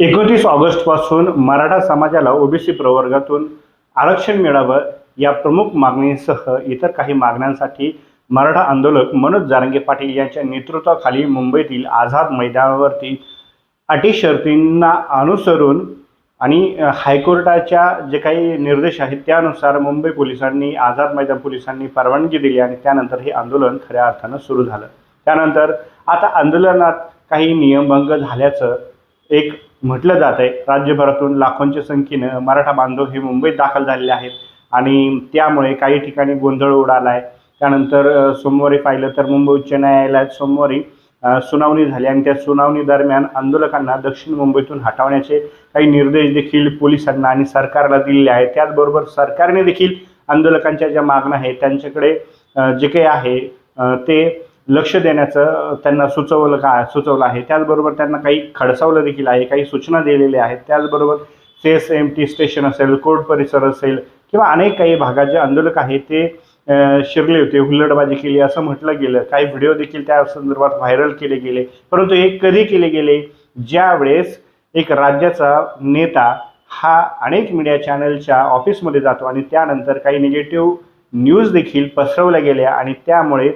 एकोणतीस ऑगस्टपासून मराठा समाजाला ओबीसी प्रवर्गातून आरक्षण मिळावं या प्रमुख मागणीसह इतर काही मागण्यांसाठी मराठा आंदोलक मनोज जारंगे पाटील यांच्या नेतृत्वाखाली मुंबईतील आझाद मैदानावरती अटी शर्तींना अनुसरून आणि हायकोर्टाच्या जे काही निर्देश आहेत त्यानुसार मुंबई पोलिसांनी आझाद मैदान पोलिसांनी परवानगी दिली आणि त्यानंतर हे आंदोलन खऱ्या अर्थानं सुरू झालं. त्यानंतर आता आंदोलनात काही नियमभंग झाल्याचं एक म्हटलं जात आहे. राज्यभरातून लाखोंच्या संख्येनं मराठा बांधव हे मुंबईत दाखल झालेले आहेत. आणि त्यामुळे काही ठिकाणी गोंधळ उडाला आहे त्यानंतर सोमवारी पाहिलं तर मुंबई उच्च न्यायालयात सोमवारी सुनावणी झाली आणि त्या सुनावणी दरम्यान आंदोलकांना दक्षिण मुंबईतून हटवण्याचे काही निर्देश देखील पोलिसांना आणि सरकारला दिलेले आहेत. त्याचबरोबर सरकारने देखील आंदोलकांच्या ज्या मागण्या आहेत त्यांच्याकडे जे काही आहे ते लक्ष देण्याचं त्यांना सुचवलं का सुचवलं आहे. त्याचबरोबर त्यांना काही खडसावलं देखील आहे काही सूचना दिलेल्या आहेत. त्याचबरोबर C S M T station असेल कोर्ट परिसर असेल किंवा अनेक काही भागात जे आंदोलक आहेत ते शिरले होते हुल्लडबाजी केली असं म्हटलं गेलं. काही व्हिडिओ देखील त्या संदर्भात व्हायरल केले गेले. परंतु हे कधी केले गेले? ज्या वेळेस एक राज्याचा नेता हा अनेक मीडिया चॅनलच्या ऑफिसमध्ये जातो आणि त्यानंतर काही निगेटिव्ह न्यूज देखील पसरवल्या गेल्या आणि त्यामुळे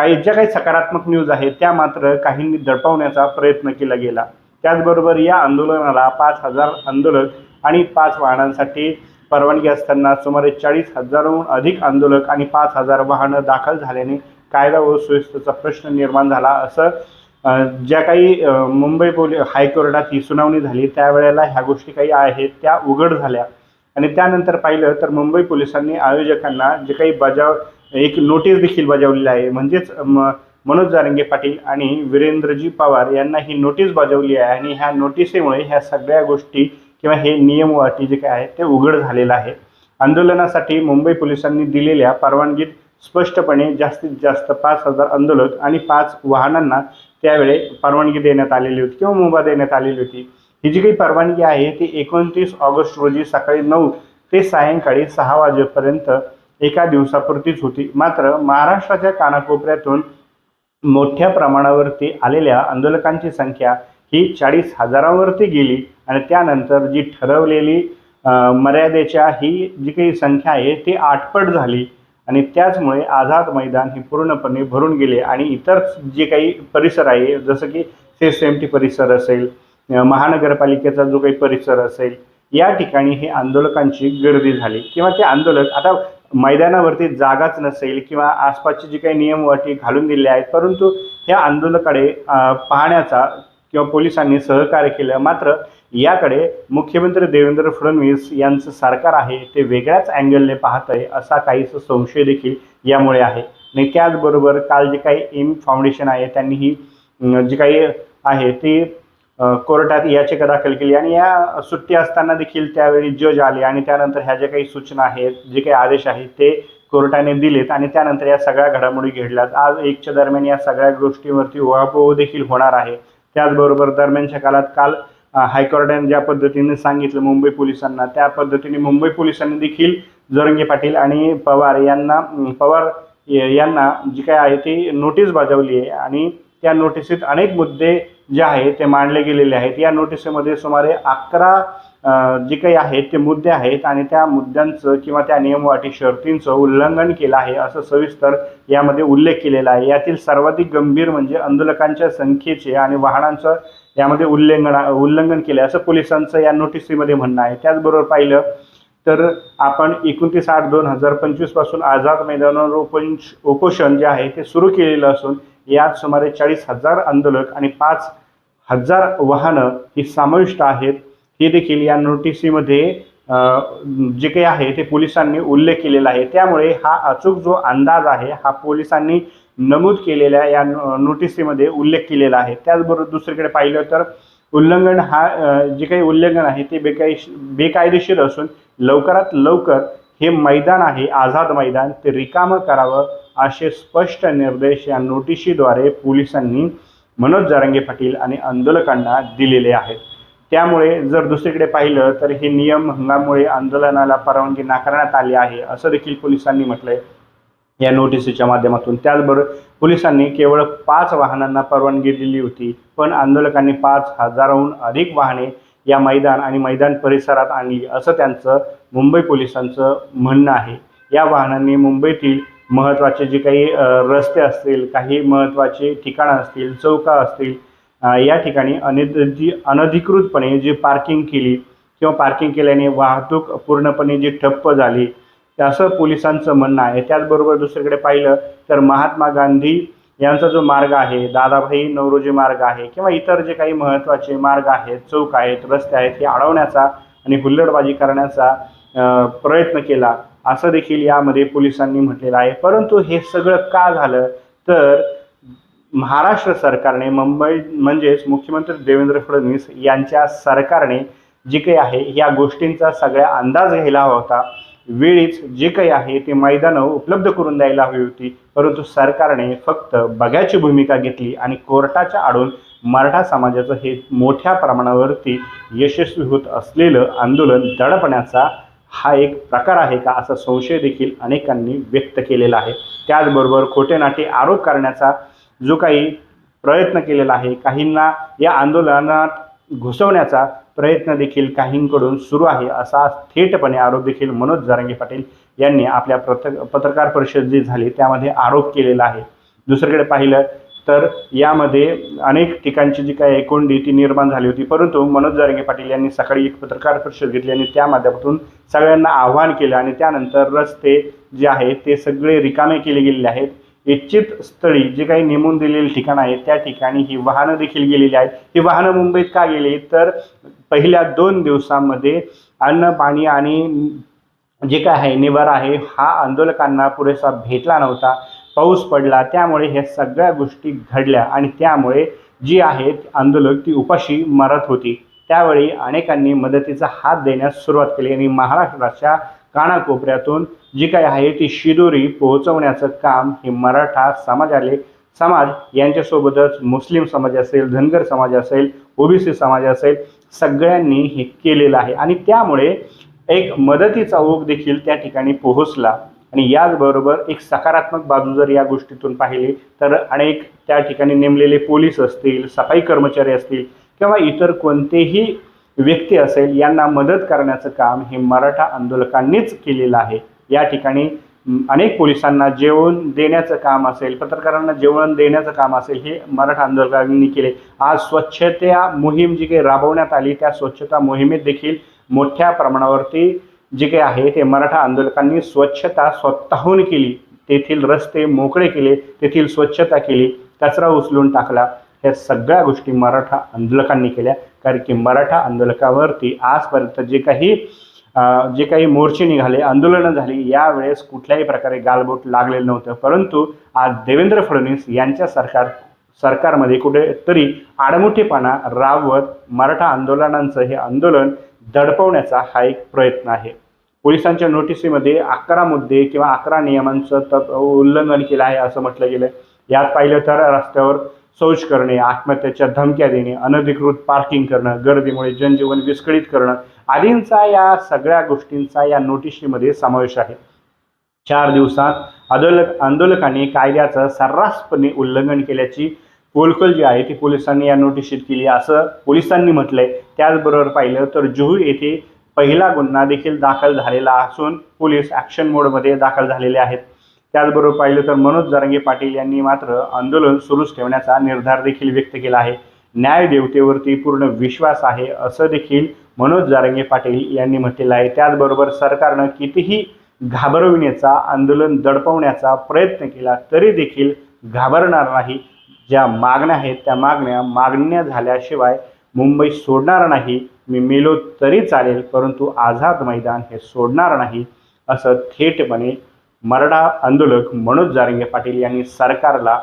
काही ज्या काही सकारात्मक न्यूज आहेत त्या मात्र काहींनी दडपवण्याचा प्रयत्न केला गेला. त्याचबरोबर या आंदोलनाला पाच हजार आंदोलक आणि पाच वाहनांसाठी परवानगी असताना सुमारे चाळीस हजारहून अधिक आंदोलक आणि पाच हजार वाहनं दाखल झाल्याने कायदा व सुव्यवस्थेचा प्रश्न निर्माण झाला असं ज्या काही मुंबई पोली हायकोर्टात ही सुनावणी झाली त्यावेळेला ह्या गोष्टी काही आहेत त्या उघड झाल्या. आणि त्यानंतर पाहिलं तर मुंबई पोलिसांनी आयोजकांना जे काही बजाव एक नोटीस देखील बजावलेली आहे. म्हणजेच म मनोज जारंगे पाटील आणि वीरेंद्रजी पवार यांना ही नोटीस बजावली आहे आणि ह्या नोटिसेमुळे ह्या सगळ्या गोष्टी किंवा हे नियम व अटी जे काय आहेत ते उघड झालेलं आहे. आंदोलनासाठी मुंबई पोलिसांनी दिलेल्या परवानगीत स्पष्टपणे जास्तीत जास्त पाच हजार आंदोलक आणि पाच वाहनांना त्यावेळी परवानगी देण्यात आलेली होती किंवा मुभा देण्यात आलेली होती. ही जी काही परवानगी आहे ती एकोणतीस ऑगस्ट रोजी सकाळी नऊ ते सायंकाळी सहा वाजेपर्यंत एका दिवसापुरतीच होती. मात्र महाराष्ट्राच्या कानाकोपऱ्यातून मोठ्या प्रमाणावरती आलेल्या आंदोलकांची संख्या ही चाळीस हजारावरती गेली आणि त्यानंतर जी ठरवलेली मर्यादेच्या ही जी काही संख्या आहे ती आठपट झाली आणि त्याचमुळे आझाद मैदान हे पूर्णपणे भरून गेले आणि इतर जे काही परिसर आहे जसं की एस एम टी परिसर असेल महानगरपालिकेचा जो काही परिसर असेल या ठिकाणी हे आंदोलकांची गर्दी झाली. किंवा ते आंदोलक आता मैदानावरती जागाच नसेल किंवा आसपासची जी काही नियम अटी घालून दिले आहेत परंतु ह्या आंदोलकाकडे पाहण्याचा किंवा पोलिसांनी सहकार्य केलं. मात्र याकडे मुख्यमंत्री देवेंद्र फडणवीस यांचं सरकार आहे ते वेगळ्याच अँगलने पाहत आहे असा काहीच संशय देखील यामुळे आहे. आणि त्याचबरोबर काल जे काही एम फाउंडेशन आहे त्यांनी ही जी काही आहे ती कोर्टात याचिका दाखल केली आणि या सुट्टी असताना देखील त्यावेळी जज आले आणि त्यानंतर ह्या ज्या काही सूचना आहेत जे काही आदेश आहेत ते कोर्टाने दिलेत आणि त्यानंतर या सगळ्या घडामोडी घडल्यात. आज एकच्या दरम्यान या सगळ्या गोष्टीवरती उहापोह देखील होणार आहे. त्याचबरोबर दरम्यानच्या काळात काल हायकोर्टाने ज्या पद्धतीने सांगितलं मुंबई पोलिसांना त्या पद्धतीने मुंबई पोलिसांनी देखील जरंगे पाटील आणि पवार यांना पवार यांना जी काय आहे ती नोटीस बजावली आहे आणि त्या नोटिसीत अनेक मुद्दे जे आहेत ते मांडले गेलेले आहेत. या नोटिसीमध्ये सुमारे अकरा जे काही आहेत ते मुद्दे आहेत आणि त्या मुद्द्यांचं किंवा त्या नियम अटी शर्तींचं उल्लंघन केलं आहे असं सविस्तर यामध्ये उल्लेख केलेला आहे. यातील सर्वाधिक गंभीर म्हणजे आंदोलकांच्या संख्येचे आणि वाहनांचं यामध्ये उल्लंघन उल्लंघन आहे असं पोलिसांचं या नोटिसीमध्ये म्हणणं आहे. त्याचबरोबर पाहिलं तर आपण एकोणतीस आठ दोन हजार पंचवीसपासून आझाद मैदानावर उपोष उपोषण जे आहे ते सुरू केलेलं असून यात सुमारे चाळीस हजार आंदोलक आणि पाच हजार वाहनं ही समाविष्ट आहेत. हे देखील या नोटिसीमध्ये जे काही आहे ते पोलिसांनी उल्लेख केलेला आहे. त्यामुळे हा अचूक जो अंदाज आहे हा पोलिसांनी नमूद केलेल्या या नोटिसीमध्ये उल्लेख केलेला आहे. त्याचबरोबर दुसरीकडे पाहिलं तर उल्लंघन हा जे काही उल्लंघन आहे ते बेकायश बेकायदेशीर असून लवकरात लवकर हे मैदान आहे आझाद मैदान. ते रिकामं करावं असे स्पष्ट निर्देश या नोटिशीद्वारे पोलिसांनी मनोज जारंगे पाटील आणि आंदोलकांना दिलेले आहेत. त्यामुळे जर दुसरीकडे पाहिलं तर हे नियम हंगामुळे आंदोलनाला परवानगी नाकारण्यात आली आहे असं देखील पोलिसांनी म्हटलंय. या नोटिसीच्या माध्यमातून त्याचबरोबर पोलिसांनी केवळ पाच वाहनांना परवानगी दिली होती पण आंदोलकांनी पाच हजाराहून अधिक वाहने या मैदान आणि मैदान परिसरात आणली असं त्यांचं मुंबई पोलिसांचं म्हणणं आहे. या वाहनांनी मुंबईतील महत्त्वाचे जे काही रस्ते असतील काही महत्त्वाचे ठिकाणं असतील चौका असतील या ठिकाणी अनधिकृत अनधिकृतपणे जी पार्किंग केली किंवा पार्किंग केल्याने वाहतूक पूर्णपणे जी ठप्प झाली असं पोलिसांचं म्हणणं आहे. त्याचबरोबर दुसरीकडे पाहिलं तर महात्मा गांधी यांचा जो मार्ग आहे दादाभाई नवरोजी मार्ग आहे किंवा इतर जे काही महत्त्वाचे मार्ग आहेत चौक आहेत रस्ते आहेत हे अडवण्याचा आणि हुल्लडबाजी करण्याचा प्रयत्न केला. असं देखील यामध्ये पोलिसांनी म्हटलेलं आहे. परंतु हे सगळं का झालं? तर महाराष्ट्र सरकारने मुंबई म्हणजेच मुख्यमंत्री देवेंद्र फडणवीस यांच्या सरकारने जे काही आहे या गोष्टींचा सगळ्या अंदाज घ्यायला हवा होता. वेळीच जे काही आहे ते मैदानं उपलब्ध करून द्यायला हवी होती. परंतु सरकारने फक्त बघ्याची भूमिका घेतली आणि कोर्टाच्या आडून मराठा समाजाचं हे मोठ्या प्रमाणावरती यशस्वी होत असलेलं आंदोलन दडपण्याचा हा एक प्रकार आहे का असा संशय देखील अनेकांनी व्यक्त केलेला आहे. त्याचबरोबर खोटे नाटे आरोप करण्याचा जो काही प्रयत्न केलेला आहे काहींना या आंदोलनात घुसवण्याचा प्रयत्न देखील काहींकडून सुरू आहे असा थेटपणे आरोप देखील मनोज जारंगे पाटील यांनी आपल्या प्रत पत्रकार परिषद जी झाली त्यामध्ये आरोप केलेला आहे. दुसरीकडे पाहिलं तर यामध्ये अनेक ठिकाणची जी काही एकोंडी ती निर्माण झाली होती परंतु मनोज जारंगे पाटील यांनी सकाळी एक पत्रकार परिषद घेतली आणि त्या माध्यमातून सगळ्यांना आव्हान केलं आणि त्यानंतर रस्ते जे आहेत ते सगळे रिकामे केले गेलेले आहेत. इच्छित स्थळी जे काही नेमून दिलेले ठिकाणं आहेत त्या ठिकाणी ही वाहनं देखील गेलेली आहेत. ही वाहनं मुंबईत का गेली? तर पहिल्या दोन दिवसामध्ये अन्न पाणी आणि जे काय आहे निवारा आहे हा आंदोलकांना पुरेसा भेटला नव्हता. पाऊस पडला त्यामुळे ह्या सगळ्या गोष्टी घडल्या आणि त्यामुळे जी आहेत आंदोलक ती उपाशी मरत होती. त्यावेळी अनेकांनी मदतीचा हात देण्यास सुरुवात केली आणि महाराष्ट्राच्या कानाकोपऱ्यातून जी काही आहे ती शिदोरी पोहोचवण्याचं काम हे मराठा समाजाले समाज यांच्यासोबतच मुस्लिम समाज असेल धनगर समाज असेल ओबीसी समाज असेल सगळ्यांनी हे केलेलं आहे. आणि त्यामुळे एक मदतीचा ओघ देखील त्या ठिकाणी पोहोचला. आणि याचबरोबर एक सकारात्मक बाजू जर या गोष्टीतून पाहिली तर अनेक त्या ठिकाणी नेमलेले पोलीस असतील सफाई कर्मचारी असतील किंवा इतर कोणतेही व्यक्ती असेल यांना मदत करण्याचं काम हे मराठा आंदोलकांनीच केलेलं आहे. या ठिकाणी अनेक पोलिसांना जेवण देण्याचं काम असेल पत्रकारांना जेवण देण्याचं काम असेल हे मराठा आंदोलकांनी केले. आज स्वच्छता मोहीम जी काही राबवण्यात आली त्या स्वच्छता मोहिमेत देखील मोठ्या प्रमाणावरती जे काही आहे ते मराठा आंदोलकांनी स्वच्छता स्वतःहून केली. तेथील रस्ते मोकळे केले तेथील स्वच्छता केली कचरा उचलून टाकला. ह्या सगळ्या गोष्टी मराठा आंदोलकांनी केल्या. कारण की मराठा आंदोलकावरती आजपर्यंत जे काही जे काही मोर्चे निघाले आंदोलनं झाली यावेळेस कुठल्याही प्रकारे गालबोट लागलेलं नव्हतं. परंतु आज देवेंद्र फडणवीस यांच्या सरकार सरकारमध्ये कुठेतरी आडमुठेपणा राबवत मराठा आंदोलनांचं हे आंदोलन दडपवण्याचा हा एक प्रयत्न आहे. पोलिसांच्या नोटिसीमध्ये अकरा मुद्दे किंवा अकरा नियमांचं तप उल्लंघन केलं आहे असं म्हटलं गेलं यात पाहिलं तर रस्त्यावर शौच करणे आत्महत्याच्या धमक्या देणे अनधिकृत पार्किंग करणं गर्दीमुळे जनजीवन विस्कळीत करणं आदींचा या सगळ्या गोष्टींचा या नोटिशीमध्ये समावेश आहे. चार दिवसात आंदोलक आंदोलकांनी कायद्याचं सर्रासपणे उल्लंघन केल्याची पोलखोल जी आहे ती पोलिसांनी या नोटिशीत केली असं पोलिसांनी म्हटलंय. त्याचबरोबर पाहिलं तर जुहू येथे पहिला गुन्हा देखील दाखल झालेला असून पोलीस ॲक्शन मोडमध्ये दाखल झालेले आहेत. त्याचबरोबर पाहिलं तर मनोज जरांगे पाटील यांनी मात्र आंदोलन सुरूच ठेवण्याचा निर्धार देखील व्यक्त केला आहे. न्याय देवतेवरती पूर्ण विश्वास आहे असं देखील मनोज जारंगे पाटील यांनी म्हटलेलं आहे. त्याचबरोबर सरकारनं कितीही घाबरविण्याचा आंदोलन दडपवण्याचा प्रयत्न केला तरी देखील घाबरणार नाही. ज्या मागण्या आहेत त्या मागण्या मागण्या झाल्याशिवाय मुंबई सोडणार नाही. मी मेलो तरी चालेल परंतु आझाद मैदान हे सोडणार नाही असं थेटपणे मराठा आंदोलक मनोज जारंगे पाटील यांनी सरकारला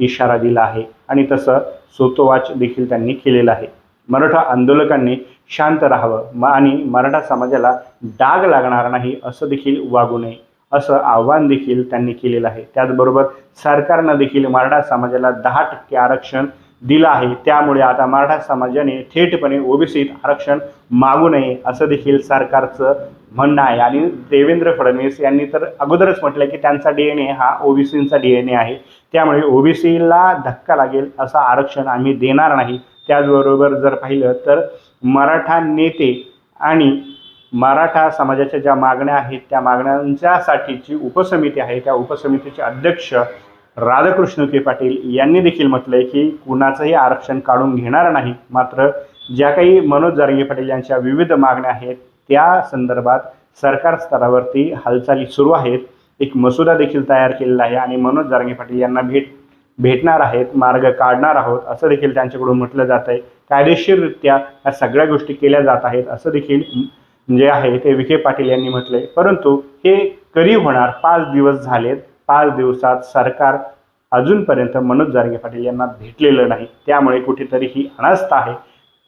इशारा दिला आहे आणि तसं सोतोवाच देखील त्यांनी केलेलं आहे. मराठा आंदोलकांनी शांत राहावं आणि मराठा समाजाला डाग लागणार नाही असं देखील वागू नये असं आव्हान देखील त्यांनी केलेलं आहे. त्याचबरोबर सरकारनं देखील मराठा समाजाला दहा टक्के आरक्षण दिलं आहे. त्यामुळे आता मराठा समाजाने थेटपणे ओबीसीत आरक्षण मागू नये असं देखील सरकारचं म्हणणं आहे. आणि देवेंद्र फडणवीस यांनी तर अगोदरच म्हटलं की त्यांचा डी एन ए हा ओबीसींचा डी एन ए आहे. त्यामुळे ओबीसीला धक्का लागेल असं आरक्षण आम्ही देणार नाही. त्याचबरोबर जर पाहिलं तर मराठा नेते आणि मराठा समाजाच्या ज्या मागण्या आहेत त्या मागण्यांच्यासाठीची उपसमिती आहे. त्या उपसमितीचे अध्यक्ष राधाकृष्ण के पाटील यांनी देखील म्हटलंय की कुणाचंही आरक्षण काढून घेणार नाही मात्र ज्या काही मनोज जारंगे पाटील यांच्या विविध मागण्या आहेत त्या संदर्भात सरकार स्तरावरती हालचाली सुरू आहेत. एक मसुदा देखील तयार केलेला आहे आणि मनोज जारंगे पाटील यांना भेट भेटणार आहेत मार्ग काढणार आहोत असं देखील त्यांच्याकडून म्हटलं जात आहे कायदेशीररित्या या सगळ्या गोष्टी केल्या जात आहेत असं देखील जे आहे ते विखे पाटील यांनी म्हटलंय. परंतु हे कधी होणार? पाच दिवस झालेत. पाच दिवसात सरकार अजूनपर्यंत मनोज जारगे पाटील यांना भेटलेलं नाही. त्यामुळे कुठेतरी ही अनास्था आहे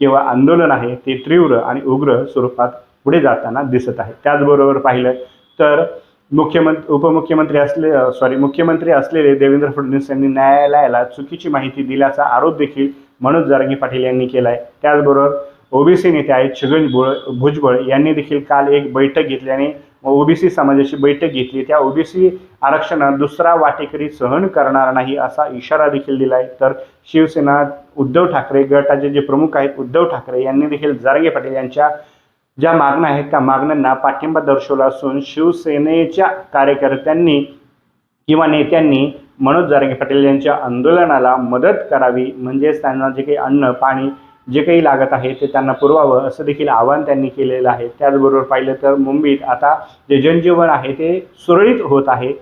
किंवा आंदोलन आहे ते तीव्र आणि उग्र स्वरूपात पुढे जाताना दिसत आहे. त्याचबरोबर पाहिलं तर मुख्यमंत्री उपमुख्यमंत्री असले सॉरी मुख्यमंत्री असलेले देवेंद्र फडणवीस यांनी न्यायालयाला चुकीची माहिती दिल्याचा आरोप देखील मनोज जारगे पाटील यांनी केला आहे त्याचबरोबर ओबीसी नेते आहेत छगन भुळ भुजबळ यांनी देखील काल एक बैठक घेतल्याने ओबीसी समाजाची बैठक घेतली. त्या ओबीसी आरक्षणात दुसरा वाटेकरी सहन करणार नाही असा इशारा देखील दिला आहे तर शिवसेना उद्धव ठाकरे गटाचे जे प्रमुख आहेत उद्धव ठाकरे यांनी देखील जारगे पाटील यांच्या ज्या मागण्या आहेत त्या मागण्यांना पाठिंबा दर्शवला असून शिवसेनेच्या कार्यकर्त्यांनी किंवा नेत्यांनी मनोज जारगे पाटील यांच्या आंदोलनाला मदत करावी. म्हणजेच त्यांना जे काही अन्न पाणी जे काही लागत आहे ते त्यांना पुरवावं असं देखील आवाहन त्यांनी केलेलं आहे. त्याचबरोबर पाहिलं तर मुंबईत आता जे जनजीवन आहे ते सुरळीत होत आहे.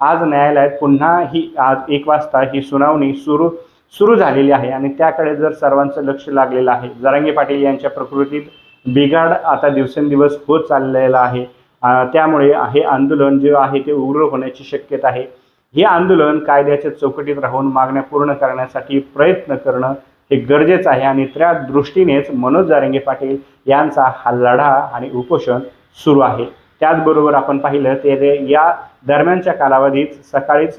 आज न्यायालयात पुन्हा ही आज एक वाजता ही सुनावणी सुरू सुरू झालेली आहे आणि त्याकडे जर सर्वांचं लक्ष लागलेलं आहे जरांगे पाटील यांच्या प्रकृतीत बिघाड आता दिवसेंदिवस होत चाललेला आहे. त्यामुळे हे आंदोलन जे आहे ते उग्र होण्याची शक्यता आहे. हे आंदोलन कायद्याच्या चौकटीत राहून मागण्या पूर्ण करण्यासाठी प्रयत्न करणं हे गरजेचं आहे आणि त्या दृष्टीनेच मनोज जारंगे पाटील यांचा हा लढा आणि उपोषण सुरू आहे. त्याचबरोबर आपण पाहिलं ते या दरम्यानच्या कालावधीत सकाळीच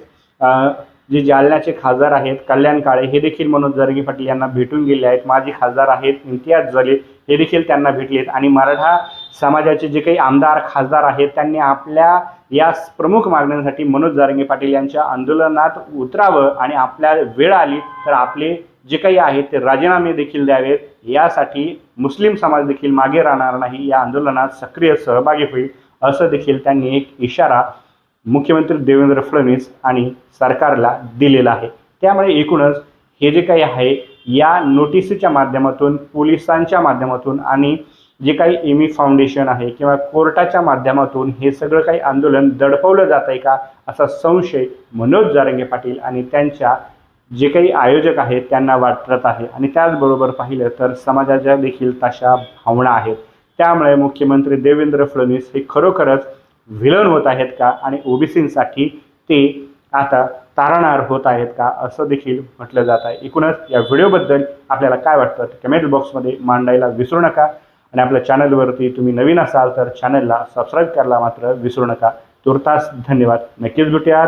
जे जालन्याचे खासदार आहेत कल्याण काळे हे देखील मनोज जारंगे पाटील यांना भेटून गेले आहेत. माजी खासदार आहेत इम्तियाज जलील हे देखील त्यांना भेटलेत आणि मराठा समाजाचे जे काही आमदार खासदार आहेत त्यांनी आपल्या या प्रमुख मागण्यांसाठी मनोज जारंगे पाटील यांच्या आंदोलनात उतरावं आणि आपल्या वेळ आली तर आपले जे काही आहेत ते राजीनामे देखील द्यावेत. यासाठी मुस्लिम समाज देखील मागे राहणार नाही. या आंदोलनात सक्रिय सहभागी होईल असं देखील त्यांनी एक इशारा मुख्यमंत्री देवेंद्र फडणवीस आणि सरकारला दिलेला आहे. त्यामुळे एकूणच हे जे काही आहे या नोटिसीच्या माध्यमातून पोलिसांच्या माध्यमातून आणि जे काही एमी फाउंडेशन आहे किंवा कोर्टाच्या माध्यमातून हे सगळं काही आंदोलन दडपवलं जात आहे का असा संशय मनोज जारंगे पाटील आणि त्यांच्या जे काही आयोजक आहेत त्यांना वाटत आहे. आणि त्याचबरोबर पाहिलं तर समाजाच्या देखील तशा भावना आहेत. त्यामुळे मुख्यमंत्री देवेंद्र फडणवीस हे खरोखरच विलन होत आहेत का? आणि ओबीसींसाठी ते आता तारणार होत आहेत का? असं देखील म्हटलं जात आहे. एकूणच या व्हिडिओबद्दल आपल्याला काय वाटतं? ते कमेंट बॉक्समध्ये मांडायला विसरू नका. आणि आपल्या चॅनलवरती तुम्ही नवीन असाल तर चॅनलला सबस्क्राईब करायला मात्र विसरू नका. तुर्तास धन्यवाद. नक्कीच भेटूयात.